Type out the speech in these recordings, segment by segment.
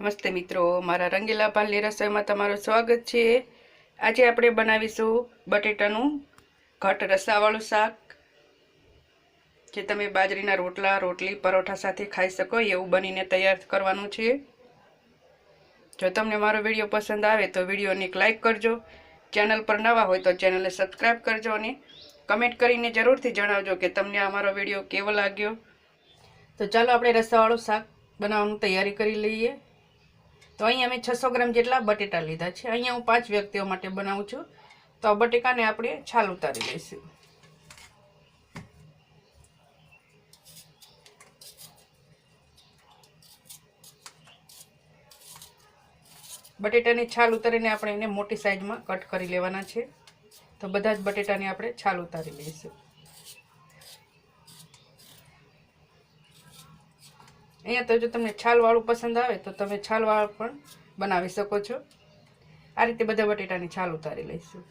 નમસ્તે મિત્રો, મારા રંગીલા પાલની રસોઈમાં તમારું સ્વાગત છે. આજે આપણે બનાવીશું બટેટાનું ઘટ રસાવાળું શાક, જે તમે બાજરીના રોટલા, રોટલી, પરોઠા સાથે ખાઈ શકો, એવું બનીને તૈયાર કરવાનું છે. જો તમને મારો વીડિયો પસંદ આવે તો વિડીયોને એક લાઇક કરજો. ચેનલ પર નવા હોય તો ચેનલને સબસ્ક્રાઈબ કરજો અને કમેન્ટ કરીને જરૂરથી જણાવજો કે તમને આ મારો વીડિયો કેવો લાગ્યો. તો ચાલો આપણે રસાવાળું શાક બનાવવાનું તૈયારી કરી લઈએ. તો અહીંયા મેં છસો ગ્રામ જેટલા બટેટા લીધા છે. અહીંયા હું પાંચ વ્યક્તિઓ માટે બનાવું છું. તો આ બટેકાને આપણે છાલ ઉતારી લઈશું. બટેટાની છાલ ઉતારીને આપણે એને મોટી સાઈઝમાં કટ કરી લેવાના છે. તો બધા જ બટેટાને આપણે છાલ ઉતારી લઈશું. અહીંયા તો જો તમને છાલવાળું પસંદ આવે તો તમે છાલવાળું પણ બનાવી શકો છો. આ રીતે બધા બટેટાની છાલ ઉતારી લઈશું.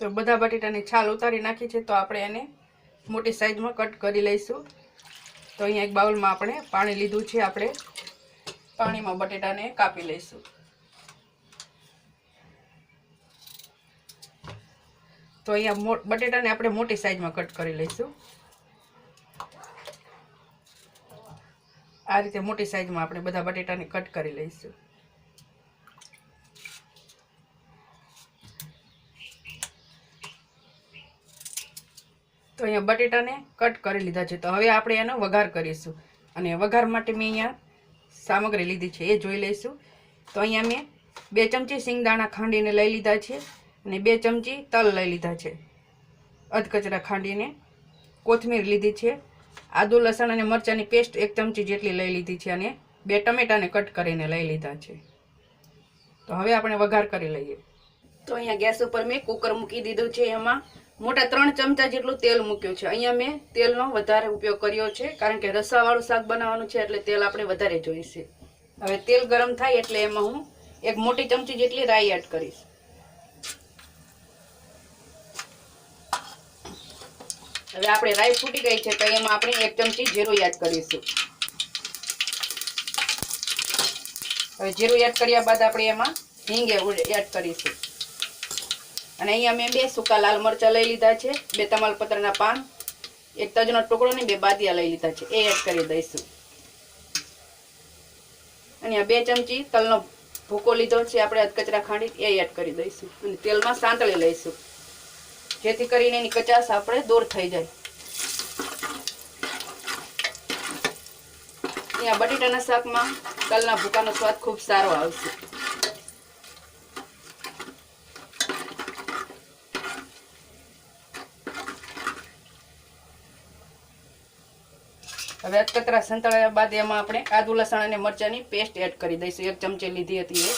તો બધા બટેટાની છાલ ઉતારી નાખી છે તો આપણે એને મોટી સાઈઝમાં કટ કરી લઈશું. તો અહીંયા એક બાઉલમાં આપણે પાણી લીધું છે, આપણે પાણીમાં બટેટાને કાપી લઈશું. તો અહીંયા બટેટાને આપણે મોટી સાઈઝમાં કટ કરી લઈશું. આ રીતે મોટી સાઈઝમાં આપણે બધા બટેટાને કટ કરી લઈશું. તો અહીંયા બટેટાને કટ કરી લીધા છે. તો હવે આપણે એનો વઘાર કરીશું. અને વઘાર માટે મેં અહીંયા સામગ્રી લીધી છે, એ જોઈ લઈશું. તો અહીંયા મેં બે ચમચી સિંગદાણા ખાંડીને લઈ લીધા છે અને બે ચમચી તલ લઈ લીધા છે. અધકચરા ખાંડીને કોથમીર લીધી છે. આદુ, લસણ અને મરચાંની પેસ્ટ એક ચમચી જેટલી લઈ લીધી છે અને બે ટમેટાને કટ કરીને લઈ લીધા છે. તો હવે આપણે વઘાર કરી લઈએ. તો અહીંયા ગેસ ઉપર મેં કુકર મૂકી દીધું છે એમાં. મોટા ત્રણ ચમચા જેટલું તેલ મૂક્યું છે. અહીંયા મેં તેલનો વધારે ઉપયોગ કર્યો છે, કારણ કે રસાવાળું શાક બનાવવાનું છે, એટલે તેલ આપણે વધારે જોઈશે. હવે તેલ ગરમ થાય એટલે એમાં હું એક મોટી ચમચી જેટલી રાઈ એડ કરીશ. હવે આપણે રાઈ ફૂટી ગઈ છે તો એમાં આપણે એક ચમચી જીરું એડ કરીશું. હવે જીરું એડ કર્યા બાદ આપણે એમાં હિંગ એડ કરીશું. અને અહીંયા મેં બે સૂકા લાલ મરચાં લઈ લીધા છે, બે તમાલપત્રના પાન, એક તજનો ટુકડો ને બે બાદિયા લઈ લીધા છે, એ એડ કરી દઈશું. અને બે ચમચી તલનો ભૂકો લીધો છે, આપણે અધકચરા ખાંડી એ એડ કરી દઈશું. અને તેલમાં સાંતળી લઈશું. જેથી કરીને એની કચાશ આપણે દૂર થઈ જાય. અહીંયા બટેટાના શાકમાં તલના ભૂકાનો સ્વાદ ખૂબ સારો આવશે. હવે અધકતરા સંતળાયા બાદ એમાં આપણે આદુ, લસણ અને મરચાંની પેસ્ટ એડ કરી દઈશું. એક ચમચી લીધી હતી એ.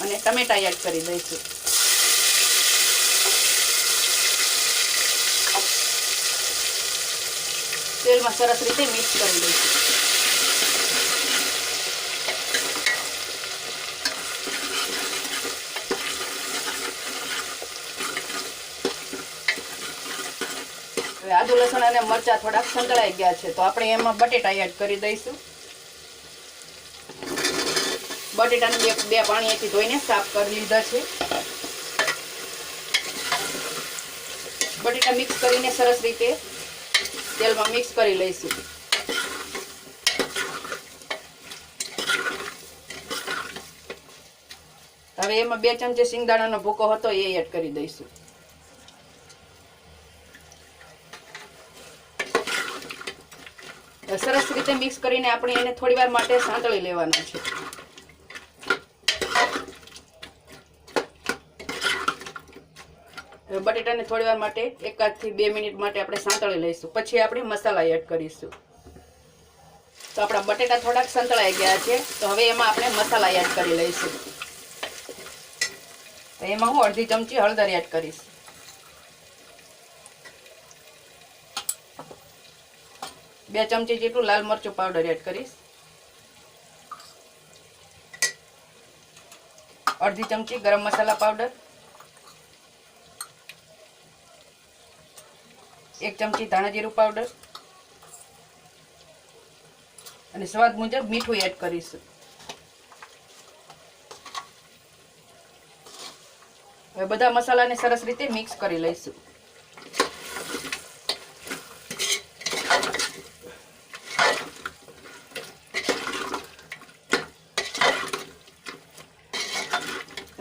અને ટમેટા એડ કરી દઈશું. તેલમાં સરસ રીતે મિક્સ કરી દઈશું. આદુ, લસણ અને મરચા થોડાક સંતળાઈ ગયા છે, તો આપણે એમાં બટેટા એડ કરી દઈશું. બટેટાને બે બે પાણીથી ધોઈને સાફ કરી લીધા છે. બટેટા મિક્સ કરીને સરસ રીતે તેલમાં મિક્સ કરી લઈશું. હવે એમાં બે ચમચી સિંગદાણાનો ભૂકો હતો એ એડ કરી દઈશું. સરસ રીતે મિક્સ કરીને આપણે એને થોડી વાર માટે સાંતળી લેવાના છે. બટેટાને થોડી વાર માટે એકાદથી બે મિનિટ માટે આપણે સાંતળી લઈશું. પછી આપણે મસાલા એડ કરીશું. તો આપણા બટેટા થોડાક સંતળાઈ ગયા છે. તો હવે એમાં આપણે મસાલા એડ કરી લઈશું. તો એમાં હું અડધી ચમચી હળદર એડ કરીશ. બે ચમચી જેટલું લાલ મરચું પાવડર એડ કરીશ. અડધી ચમચી ગરમ મસાલા પાવડર એક ચમચી ધાણા જીરું પાવડર અને સ્વાદ મુજબ મીઠું એડ કરીશું. હવે બધા મસાલાને સરસ રીતે મિક્સ કરી લઈશું.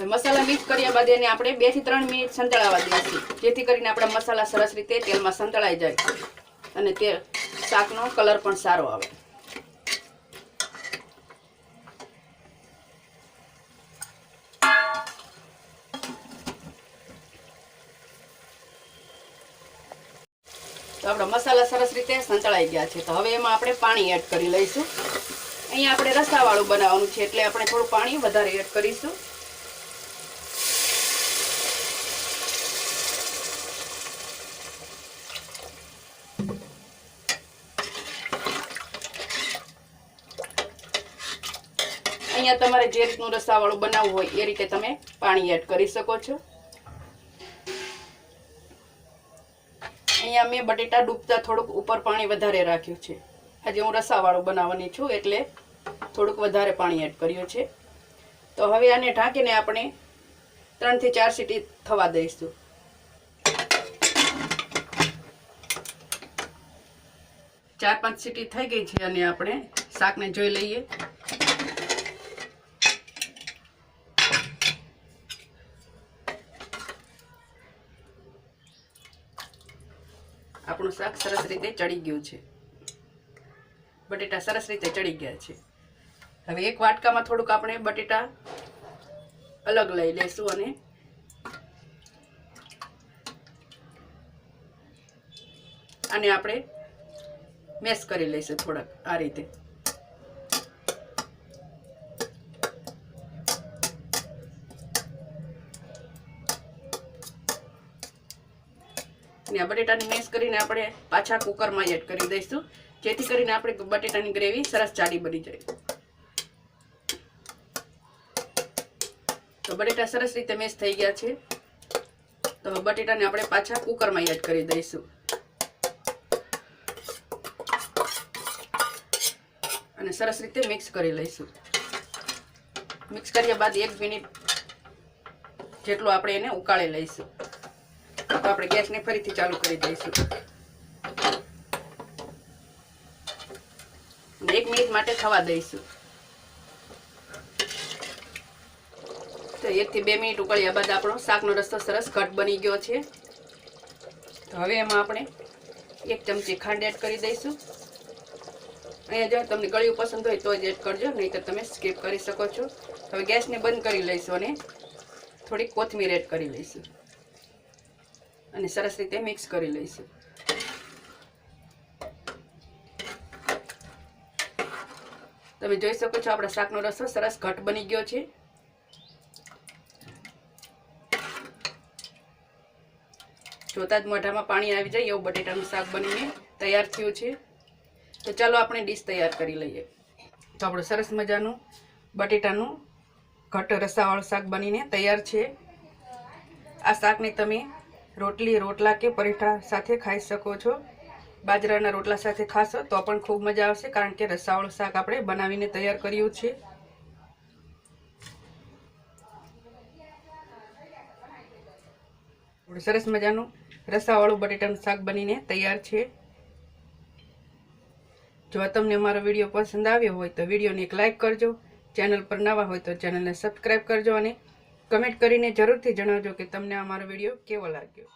હવે મસાલા મિક્સ કર્યા બાદ એને આપણે બેથી ત્રણ મિનિટ સંતળાવા દઈશું. જેથી કરીને આપણા મસાલા સરસ રીતે તેલમાં સંતળાઈ જાય અને તે શાકનો કલર પણ સારો આવે. તો આપણા મસાલા સરસ રીતે સંતળાઈ ગયા છે. તો હવે એમાં આપણે પાણી એડ કરી લઈશું. અહીંયા આપણે રસાવાળું બનાવવાનું છે એટલે આપણે થોડું પાણી વધારે એડ કરીશું. અહીંયા તમારે જે રીતનું રસાવાળું બનાવવું હોય એ રીતે તમે પાણી એડ કરી શકો છો. અહીંયા મેં બટેટા ડૂબતા થોડુંક ઉપર પાણી વધારે રાખ્યું છે. આજે હું રસાવાળું બનાવવાની છું એટલે થોડુંક વધારે પાણી એડ કર્યું છે. તો હવે આને ઢાંકીને આપણે ત્રણથી ચાર સીટી થવા દઈશું. ચાર પાંચ સીટી થઈ ગઈ છે અને આપણે શાકને જોઈ લઈએ. આપણું શાક સરસ રીતે ચડી ગયું છે. બટેટા સરસ રીતે ચડી ગયા છે. હવે એક વાટકામાં થોડુંક આપણે બટેટા અલગ લઈ લઈશું અને આને આપણે મેશ કરી લઈશું થોડાક આ રીતે. અને આ બટેટાને મેશ કરીને આપણે પાછા કુકરમાં એડ કરી દઈશું. જેથી કરીને આપણે બટેટાની ગ્રેવી સરસ જાડી બની જાય. તો બટેટા સરસ રીતે મેશ થઈ ગયા છે. તો બટેટાને આપણે પાછા કુકરમાં એડ કરી દઈશું. અને સરસ રીતે મિક્સ કરી લઈશું. મિક્સ કર્યા બાદ એક મિનિટ જેટલું આપણે એને ઉકાળી લઈશું. તો આપણે ગેસને ફરીથી ચાલુ કરી દઈશું. એક મિનિટ માટે થવા દઈશું. તો એકથી બે મિનિટ ઉકળ્યા બાદ આપણો શાકનો રસ્તો સરસ ઘટ બની ગયો છે. તો હવે એમાં આપણે એક ચમચી ખાંડ એડ કરી દઈશું. અહીંયા જો તમને ગળ્યું પસંદ હોય તો જ એડ કરજો નહીં તો તમે સ્કીપ કરી શકો છો. હવે ગેસને બંધ કરી લઈશું અને થોડી કોથમીર એડ કરી લઈશું. અને સરસ રીતે મિક્સ કરી લઈશું. તમે જોઈ શકો છો આપણા શાકનો રસો સરસ ઘટ બની ગયો છે. જોતા જ મોઢામાં પાણી આવી જાય એવું બટેટાનું શાક બનીને તૈયાર થયું છે. તો ચાલો આપણે ડીશ તૈયાર કરી લઈએ. તો આપણું સરસ મજાનું બટેટાનું ઘટ રસાવાળું શાક બનીને તૈયાર છે. આ શાકને તમે રોટલી, રોટલા કે પરીઠા સાથે ખાઈ શકો છો. બાજરાના રોટલા સાથે ખાશો તો પણ ખૂબ મજા આવશે, કારણ કે રસાવાળું શાક આપણે બનાવીને તૈયાર કર્યું છે. સરસ મજાનું રસાવાળું બટેટાનું શાક બનીને તૈયાર છે. જો તમને અમારો વીડિયો પસંદ આવ્યો હોય તો વિડીયોને એક લાઇક કરજો. ચેનલ પર નવા હોય તો ચેનલને સબસ્ક્રાઈબ કરજો અને કમેન્ટ કરીને જરૂરથી જણાવજો કે તમને અમારો વીડિયો કેવો લાગ્યો.